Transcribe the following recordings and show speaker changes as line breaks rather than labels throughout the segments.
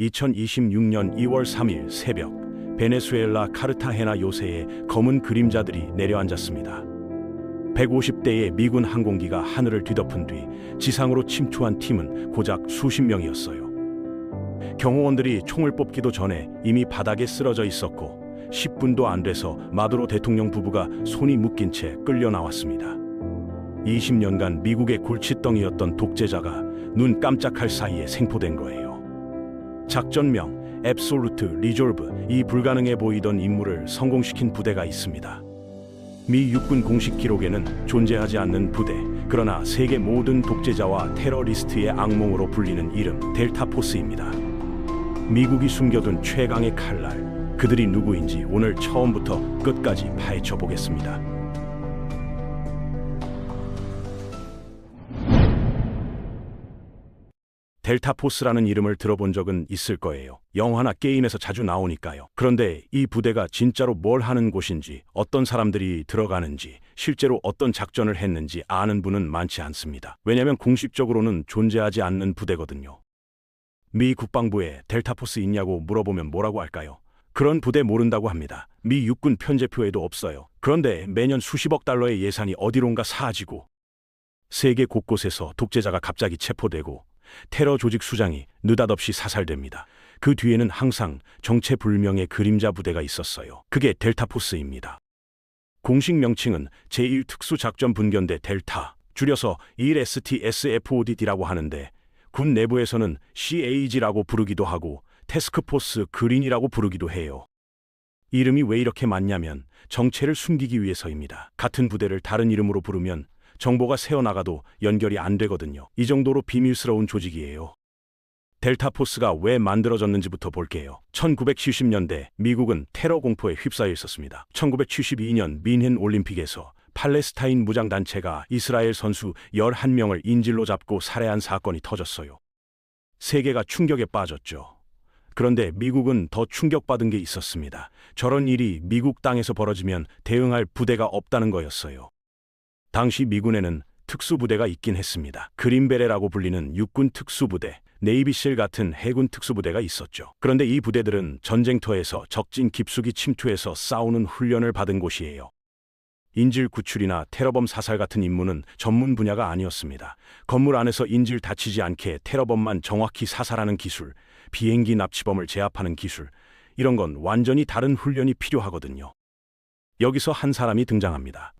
2026년 2월 3일 새벽 베네수엘라 카르타헤나 요새에 검은 그림자들이 내려앉았습니다. 150대의 미군 항공기가 하늘을 뒤덮은 뒤 지상으로 침투한 팀은 고작 수십 명이었어요. 경호원들이 총을 뽑기도 전에 이미 바닥에 쓰러져 있었고 10분도 안 돼서 마두로 대통령 부부가 손이 묶인 채 끌려 나왔습니다. 20년간 미국의 골칫덩이였던 독재자가 눈 깜짝할 사이에 생포된 거예요. 작전명 앱솔루트 리졸브 이 불가능해 보이던 임무를 성공시킨 부대가 있습니다. 미 육군 공식 기록에는 존재하지 않는 부대, 그러나 세계 모든 독재자와 테러리스트의 악몽으로 불리는 이름 델타 포스입니다. 미국이 숨겨둔 최강의 칼날, 그들이 누구인지 오늘 처음부터 끝까지 파헤쳐 보겠습니다. 델타포스라는 이름을 들어본 적은 있을 거예요. 영화나 게임에서 자주 나오니까요. 그런데 이 부대가 진짜로 뭘 하는 곳인지, 어떤 사람들이 들어가는지, 실제로 어떤 작전을 했는지 아는 분은 많지 않습니다. 왜냐하면 공식적으로는 존재하지 않는 부대거든요. 미 국방부에 델타포스 있냐고 물어보면 뭐라고 할까요? 그런 부대 모른다고 합니다. 미 육군 편제표에도 없어요. 그런데 매년 수십억 달러의 예산이 어디론가 사라지고 세계 곳곳에서 독재자가 갑자기 체포되고 테러 조직 수장이 느닷없이 사살됩니다. 그 뒤에는 항상 정체불명의 그림자 부대가 있었어요. 그게 델타포스입니다. 공식 명칭은 제1특수작전분견대 델타, 줄여서 1STSFODD라고 하는데 군 내부에서는 CAG라고 부르기도 하고 테스크포스 그린이라고 부르기도 해요. 이름이 왜 이렇게 많냐면 정체를 숨기기 위해서입니다. 같은 부대를 다른 이름으로 부르면 정보가 새어나가도 연결이 안 되거든요. 이 정도로 비밀스러운 조직이에요. 델타포스가 왜 만들어졌는지부터 볼게요. 1970년대 미국은 테러 공포에 휩싸여 있었습니다. 1972년 민헨 올림픽에서 팔레스타인 무장단체가 이스라엘 선수 11명을 인질로 잡고 살해한 사건이 터졌어요. 세계가 충격에 빠졌죠. 그런데 미국은 더 충격받은 게 있었습니다. 저런 일이 미국 땅에서 벌어지면 대응할 부대가 없다는 거였어요. 당시 미군에는 특수부대가 있긴 했습니다. 그린베레라고 불리는 육군 특수부대, 네이비실 같은 해군 특수부대가 있었죠. 그런데 이 부대들은 전쟁터에서 적진 깊숙이 침투해서 싸우는 훈련을 받은 곳이에요. 인질 구출이나 테러범 사살 같은 임무는 전문 분야가 아니었습니다. 건물 안에서 인질 다치지 않게 테러범만 정확히 사살하는 기술, 비행기 납치범을 제압하는 기술, 이런 건 완전히 다른 훈련이 필요하거든요. 여기서 한 사람이 등장합니다.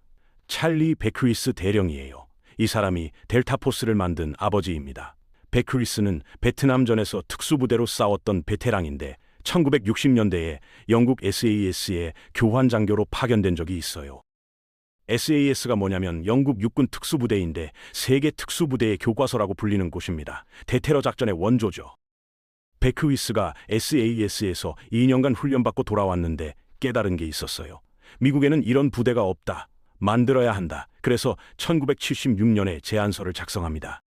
찰리 베크리스 대령이에요. 이 사람이 델타포스를 만든 아버지입니다. 베크리스는 베트남전에서 특수부대로 싸웠던 베테랑인데 1960년대에 영국 SAS의 교환 장교로 파견된 적이 있어요. SAS가 뭐냐면 영국 육군 특수부대인데 세계 특수부대의 교과서라고 불리는 곳입니다. 대테러 작전의 원조죠. 베크위스가 SAS에서 2년간 훈련받고 돌아왔는데 깨달은 게 있었어요. 미국에는 이런 부대가 없다. 만들어야 한다. 그래서 1976년에 제안서를 작성합니다.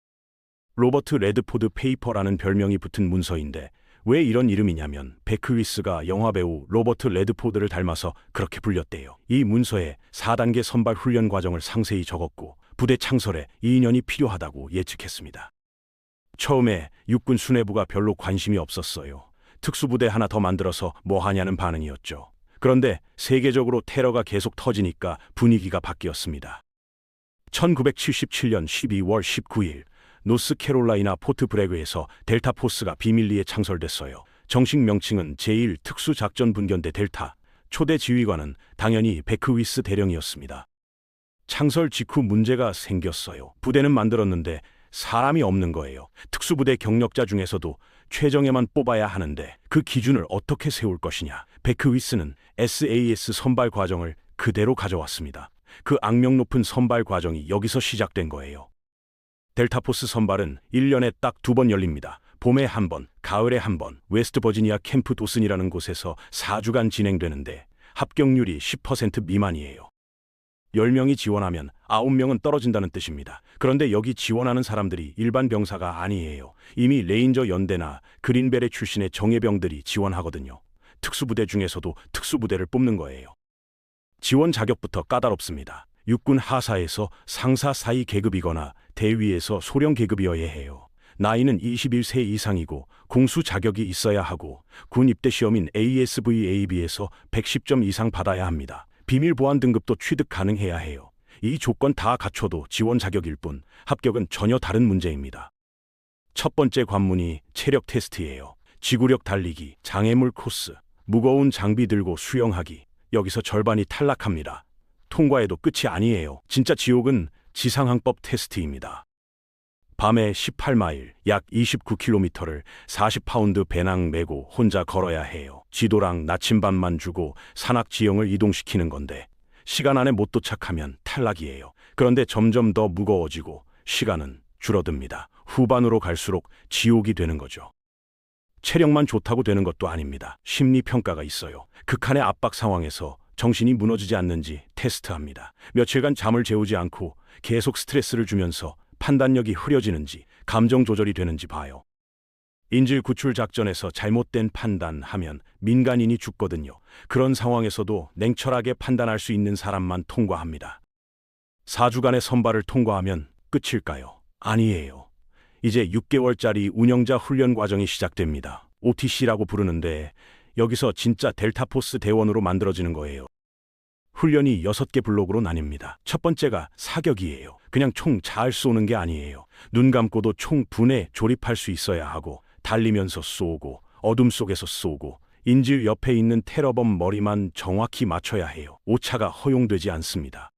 로버트 레드포드 페이퍼라는 별명이 붙은 문서인데 왜 이런 이름이냐면 베크위스가 영화배우 로버트 레드포드를 닮아서 그렇게 불렸대요. 이 문서에 4단계 선발 훈련 과정을 상세히 적었고 부대 창설에 2년이 필요하다고 예측했습니다. 처음에 육군 수뇌부가 별로 관심이 없었어요. 특수부대 하나 더 만들어서 뭐 하냐는 반응이었죠. 그런데 세계적으로 테러가 계속 터지니까 분위기가 바뀌었습니다. 1977년 12월 19일 노스캐롤라이나 포트 브래그에서 델타 포스가 비밀리에 창설됐어요. 정식 명칭은 제1 특수작전분견대 델타, 초대 지휘관은 당연히 베크위스 대령이었습니다. 창설 직후 문제가 생겼어요. 부대는 만들었는데 사람이 없는 거예요. 특수부대 경력자 중에서도 최정예만 뽑아야 하는데 그 기준을 어떻게 세울 것이냐. 베크위스는 SAS 선발 과정을 그대로 가져왔습니다. 그 악명 높은 선발 과정이 여기서 시작된 거예요. 델타포스 선발은 1년에 딱 두 번 열립니다. 봄에 한 번, 가을에 한 번, 웨스트 버지니아 캠프 도슨이라는 곳에서 4주간 진행되는데 합격률이 10% 미만이에요. 10명이 지원하면 9명은 떨어진다는 뜻입니다. 그런데 여기 지원하는 사람들이 일반 병사가 아니에요. 이미 레인저 연대나 그린베레 출신의 정예병들이 지원하거든요. 특수부대 중에서도 특수부대를 뽑는 거예요. 지원 자격부터 까다롭습니다. 육군 하사에서 상사 사이 계급이거나 대위에서 소령 계급이어야 해요. 나이는 21세 이상이고 공수 자격이 있어야 하고 군 입대 시험인 ASVAB에서 110점 이상 받아야 합니다. 비밀 보안 등급도 취득 가능해야 해요. 이 조건 다 갖춰도 지원 자격일 뿐 합격은 전혀 다른 문제입니다. 첫 번째 관문이 체력 테스트예요. 지구력 달리기, 장애물 코스, 무거운 장비 들고 수영하기. 여기서 절반이 탈락합니다. 통과해도 끝이 아니에요. 진짜 지옥은 지상항법 테스트입니다. 밤에 18마일, 약 29km를 40파운드 배낭 메고 혼자 걸어야 해요. 지도랑 나침반만 주고 산악 지형을 이동시키는 건데 시간 안에 못 도착하면 탈락이에요. 그런데 점점 더 무거워지고 시간은 줄어듭니다. 후반으로 갈수록 지옥이 되는 거죠. 체력만 좋다고 되는 것도 아닙니다. 심리 평가가 있어요. 극한의 압박 상황에서 정신이 무너지지 않는지 테스트합니다. 며칠간 잠을 재우지 않고 계속 스트레스를 주면서 판단력이 흐려지는지 감정 조절이 되는지 봐요. 인질 구출 작전에서 잘못된 판단하면 민간인이 죽거든요. 그런 상황에서도 냉철하게 판단할 수 있는 사람만 통과합니다. 4주간의 선발을 통과하면 끝일까요? 아니에요. 이제 6개월짜리 운영자 훈련 과정이 시작됩니다. OTC라고 부르는데 여기서 진짜 델타포스 대원으로 만들어지는 거예요. 훈련이 6개 블록으로 나뉩니다. 첫 번째가 사격이에요. 그냥 총 잘 쏘는 게 아니에요. 눈 감고도 총 분에 조립할 수 있어야 하고 달리면서 쏘고 어둠 속에서 쏘고 인질 옆에 있는 테러범 머리만 정확히 맞춰야 해요. 오차가 허용되지 않습니다.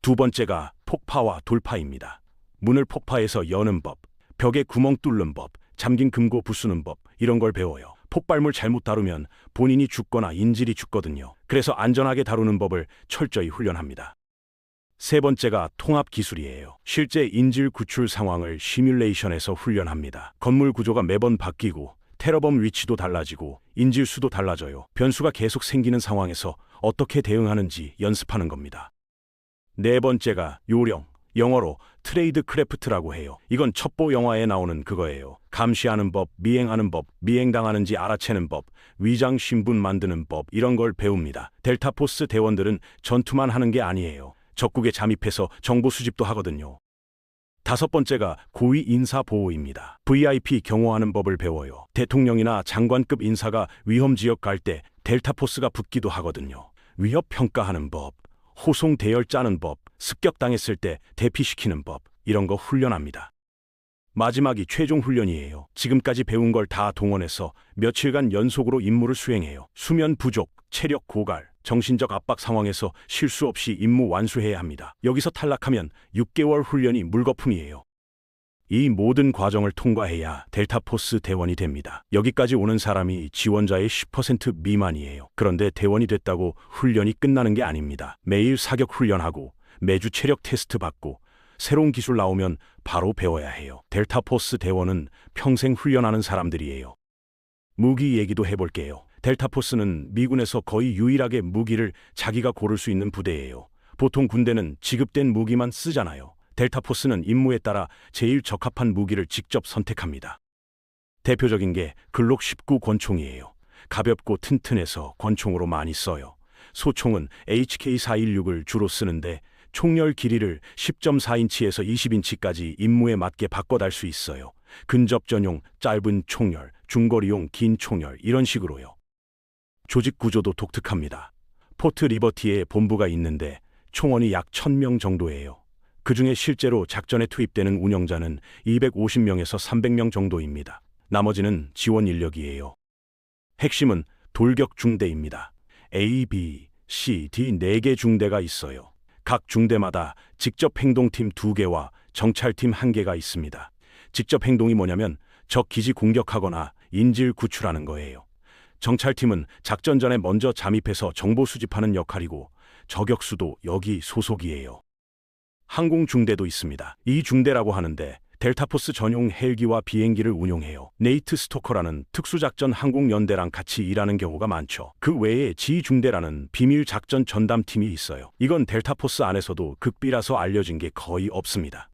두 번째가 폭파와 돌파입니다. 문을 폭파해서 여는 법, 벽에 구멍 뚫는 법, 잠긴 금고 부수는 법 이런 걸 배워요. 폭발물 잘못 다루면 본인이 죽거나 인질이 죽거든요. 그래서 안전하게 다루는 법을 철저히 훈련합니다. 세 번째가 통합 기술이에요. 실제 인질 구출 상황을 시뮬레이션에서 훈련합니다. 건물 구조가 매번 바뀌고 테러범 위치도 달라지고 인질 수도 달라져요. 변수가 계속 생기는 상황에서 어떻게 대응하는지 연습하는 겁니다. 네 번째가 요령, 영어로 트레이드 크래프트라고 해요. 이건 첩보 영화에 나오는 그거예요. 감시하는 법, 미행하는 법, 미행당하는지 알아채는 법, 위장 신분 만드는 법 이런 걸 배웁니다. 델타포스 대원들은 전투만 하는 게 아니에요. 적국에 잠입해서 정보 수집도 하거든요. 다섯 번째가 고위 인사 보호입니다. VIP 경호하는 법을 배워요. 대통령이나 장관급 인사가 위험 지역 갈 때 델타포스가 붙기도 하거든요. 위협 평가하는 법, 호송 대열 짜는 법, 습격당했을 때 대피시키는 법, 이런 거 훈련합니다. 마지막이 최종 훈련이에요. 지금까지 배운 걸 다 동원해서 며칠간 연속으로 임무를 수행해요. 수면 부족, 체력 고갈, 정신적 압박 상황에서 실수 없이 임무 완수해야 합니다. 여기서 탈락하면 6개월 훈련이 물거품이에요. 이 모든 과정을 통과해야 델타포스 대원이 됩니다. 여기까지 오는 사람이 지원자의 10% 미만이에요. 그런데 대원이 됐다고 훈련이 끝나는 게 아닙니다. 매일 사격 훈련하고 매주 체력 테스트 받고 새로운 기술 나오면 바로 배워야 해요. 델타포스 대원은 평생 훈련하는 사람들이에요. 무기 얘기도 해볼게요. 델타포스는 미군에서 거의 유일하게 무기를 자기가 고를 수 있는 부대예요. 보통 군대는 지급된 무기만 쓰잖아요. 델타포스는 임무에 따라 제일 적합한 무기를 직접 선택합니다. 대표적인 게 글록 19 권총이에요. 가볍고 튼튼해서 권총으로 많이 써요. 소총은 HK416을 주로 쓰는데 총열 길이를 10.4인치에서 20인치까지 임무에 맞게 바꿔 달 수 있어요. 근접 전용 짧은 총열, 중거리용 긴 총열 이런 식으로요. 조직 구조도 독특합니다. 포트 리버티에 본부가 있는데 총원이 약 1000명 정도예요. 그 중에 실제로 작전에 투입되는 운영자는 250명에서 300명 정도입니다. 나머지는 지원 인력이에요. 핵심은 돌격 중대입니다. A, B, C, D 4개 중대가 있어요. 각 중대마다 직접 행동팀 2개와 정찰팀 1개가 있습니다. 직접 행동이 뭐냐면 적 기지 공격하거나 인질 구출하는 거예요. 정찰팀은 작전 전에 먼저 잠입해서 정보 수집하는 역할이고 저격수도 여기 소속이에요. 항공 중대도 있습니다. 이 중대라고 하는데 델타포스 전용 헬기와 비행기를 운용해요. 네이트 스토커라는 특수작전 항공연대랑 같이 일하는 경우가 많죠. 그 외에 지중대라는 비밀 작전 전담팀이 있어요. 이건 델타포스 안에서도 극비라서 알려진 게 거의 없습니다.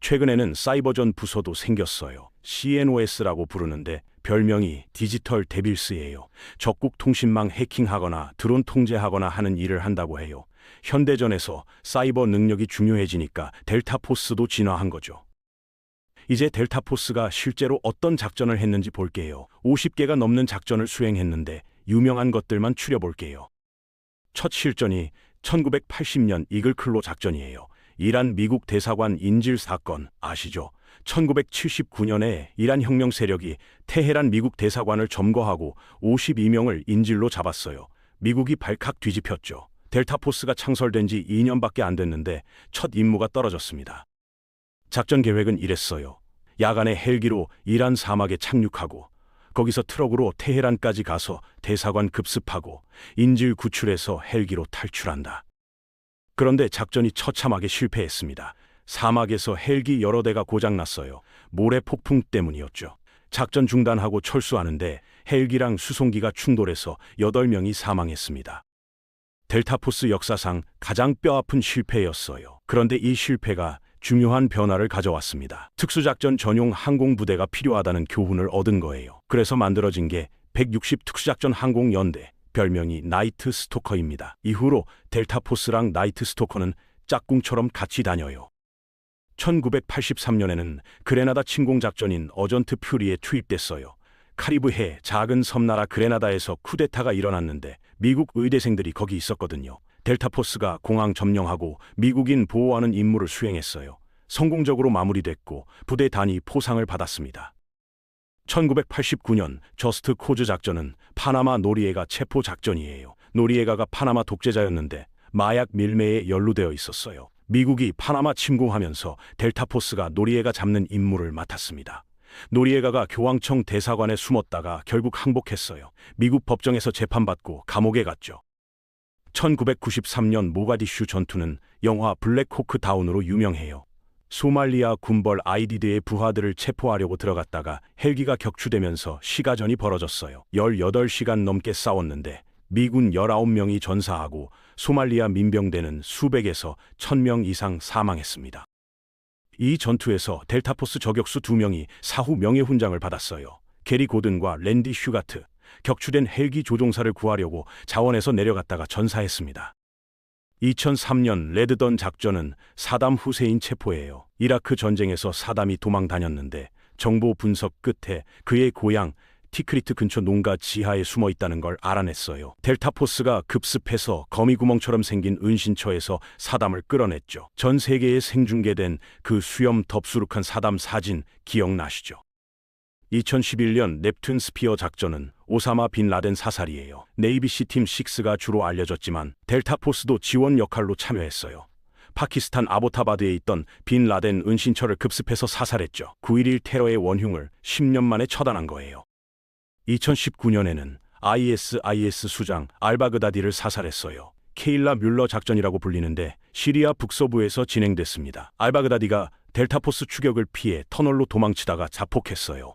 최근에는 사이버전 부서도 생겼어요. CNOS라고 부르는데 별명이 디지털 데빌스예요. 적국 통신망 해킹하거나 드론 통제하거나 하는 일을 한다고 해요. 현대전에서 사이버 능력이 중요해지니까 델타포스도 진화한 거죠. 이제 델타포스가 실제로 어떤 작전을 했는지 볼게요. 50개가 넘는 작전을 수행했는데 유명한 것들만 추려볼게요. 첫 실전이 1980년 이글클로 작전이에요. 이란 미국 대사관 인질 사건 아시죠? 1979년에 이란 혁명 세력이 테헤란 미국 대사관을 점거하고 52명을 인질로 잡았어요. 미국이 발칵 뒤집혔죠. 델타포스가 창설된 지 2년밖에 안 됐는데 첫 임무가 떨어졌습니다. 작전 계획은 이랬어요. 야간에 헬기로 이란 사막에 착륙하고 거기서 트럭으로 테헤란까지 가서 대사관 급습하고 인질 구출해서 헬기로 탈출한다. 그런데 작전이 처참하게 실패했습니다. 사막에서 헬기 여러 대가 고장났어요. 모래 폭풍 때문이었죠. 작전 중단하고 철수하는데 헬기랑 수송기가 충돌해서 8명이 사망했습니다. 델타포스 역사상 가장 뼈아픈 실패였어요. 그런데 이 실패가 중요한 변화를 가져왔습니다. 특수작전 전용 항공부대가 필요하다는 교훈을 얻은 거예요. 그래서 만들어진 게 160 특수작전 항공연대, 별명이 나이트 스토커입니다. 이후로 델타포스랑 나이트 스토커는 짝꿍처럼 같이 다녀요. 1983년에는 그레나다 침공작전인 어전트 퓨리에 투입됐어요. 카리브해 작은 섬나라 그레나다에서 쿠데타가 일어났는데 미국 의대생들이 거기 있었거든요. 델타포스가 공항 점령하고 미국인 보호하는 임무를 수행했어요. 성공적으로 마무리됐고 부대 단위 포상을 받았습니다. 1989년 저스트 코즈 작전은 파나마 노리에가 체포 작전이에요. 노리에가가 파나마 독재자였는데 마약 밀매에 연루되어 있었어요. 미국이 파나마 침공하면서 델타포스가 노리에가 잡는 임무를 맡았습니다. 노리에가가 교황청 대사관에 숨었다가 결국 항복했어요. 미국 법정에서 재판받고 감옥에 갔죠. 1993년 모가디슈 전투는 영화 블랙호크 다운으로 유명해요. 소말리아 군벌 아이디드의 부하들을 체포하려고 들어갔다가 헬기가 격추되면서 시가전이 벌어졌어요. 18시간 넘게 싸웠는데 미군 19명이 전사하고 소말리아 민병대는 수백에서 1000명 이상 사망했습니다. 이 전투에서 델타포스 저격수 2명이 사후 명예훈장을 받았어요. 게리 고든과 랜디 슈가트, 격추된 헬기 조종사를 구하려고 자원에서 내려갔다가 전사했습니다. 2003년 레드던 작전은 사담 후세인 체포예요. 이라크 전쟁에서 사담이 도망 다녔는데 정보 분석 끝에 그의 고향 티크리트 근처 농가 지하에 숨어 있다는 걸 알아냈어요. 델타포스가 급습해서 거미구멍처럼 생긴 은신처에서 사담을 끌어냈죠. 전 세계에 생중계된 그 수염 덥수룩한 사담 사진 기억나시죠? 2011년 넵튠 스피어 작전은 오사마 빈 라덴 사살이에요. 네이비시 팀 6가 주로 알려졌지만 델타포스도 지원 역할로 참여했어요. 파키스탄 아보타바드에 있던 빈 라덴 은신처를 급습해서 사살했죠. 9.11 테러의 원흉을 10년 만에 처단한 거예요. 2019년에는 ISIS 수장 알바그다디를 사살했어요. 케일라 뮬러 작전이라고 불리는데 시리아 북서부에서 진행됐습니다. 알바그다디가 델타포스 추격을 피해 터널로 도망치다가 자폭했어요.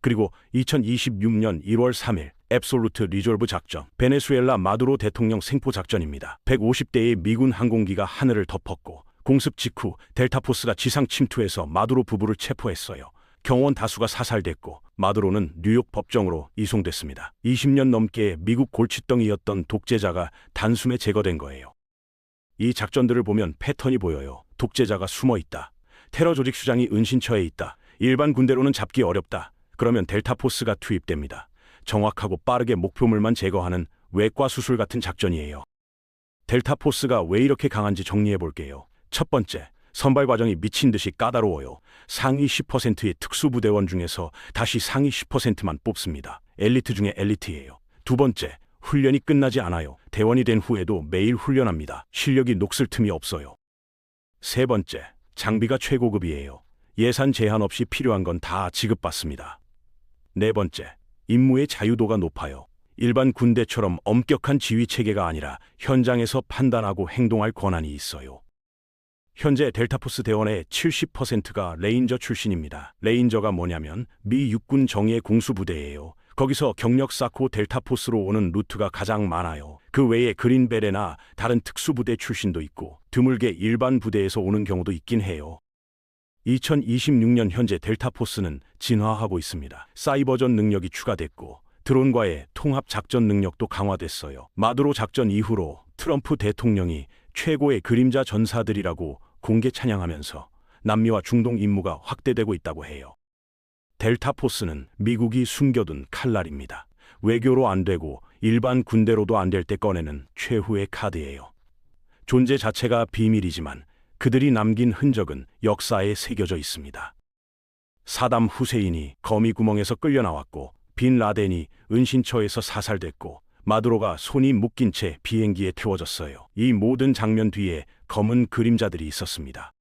그리고 2026년 1월 3일 앱솔루트 리졸브 작전, 베네수엘라 마두로 대통령 생포 작전입니다. 150대의 미군 항공기가 하늘을 덮었고 공습 직후 델타포스가 지상 침투해서 마두로 부부를 체포했어요. 경원 다수가 사살됐고 마두로는 뉴욕 법정으로 이송됐습니다. 20년 넘게 미국 골칫덩이였던 독재자가 단숨에 제거된 거예요. 이 작전들을 보면 패턴이 보여요. 독재자가 숨어 있다. 테러 조직 수장이 은신처에 있다. 일반 군대로는 잡기 어렵다. 그러면 델타포스가 투입됩니다. 정확하고 빠르게 목표물만 제거하는 외과 수술 같은 작전이에요. 델타포스가 왜 이렇게 강한지 정리해 볼게요. 첫 번째, 선발 과정이 미친 듯이 까다로워요. 상위 10%의 특수부대원 중에서 다시 상위 10%만 뽑습니다. 엘리트 중에 엘리트예요. 두 번째, 훈련이 끝나지 않아요. 대원이 된 후에도 매일 훈련합니다. 실력이 녹슬 틈이 없어요. 세 번째, 장비가 최고급이에요. 예산 제한 없이 필요한 건 다 지급받습니다. 네 번째, 임무의 자유도가 높아요. 일반 군대처럼 엄격한 지휘 체계가 아니라 현장에서 판단하고 행동할 권한이 있어요. 현재 델타포스 대원의 70%가 레인저 출신입니다. 레인저가 뭐냐면 미 육군 정예 공수부대예요. 거기서 경력 쌓고 델타포스로 오는 루트가 가장 많아요. 그 외에 그린베레나 다른 특수부대 출신도 있고 드물게 일반 부대에서 오는 경우도 있긴 해요. 2026년 현재 델타포스는 진화하고 있습니다. 사이버전 능력이 추가됐고 드론과의 통합 작전 능력도 강화됐어요. 마두로 작전 이후로 트럼프 대통령이 최고의 그림자 전사들이라고 공개 찬양하면서 남미와 중동 임무가 확대되고 있다고 해요. 델타 포스는 미국이 숨겨둔 칼날입니다. 외교로 안 되고 일반 군대로도 안 될 때 꺼내는 최후의 카드예요. 존재 자체가 비밀이지만 그들이 남긴 흔적은 역사에 새겨져 있습니다. 사담 후세인이 거미 구멍에서 끌려 나왔고 빈 라덴이 은신처에서 사살됐고 마두로가 손이 묶인 채 비행기에 태워졌어요. 이 모든 장면 뒤에 검은 그림자들이 있었습니다.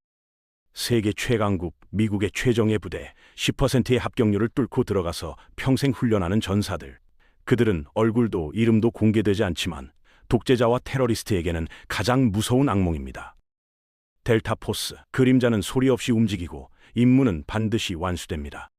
세계 최강국 미국의 최정예 부대 10%의 합격률을 뚫고 들어가서 평생 훈련하는 전사들. 그들은 얼굴도 이름도 공개되지 않지만 독재자와 테러리스트에게는 가장 무서운 악몽입니다. 델타 포스 그림자는 소리 없이 움직이고 임무는 반드시 완수됩니다.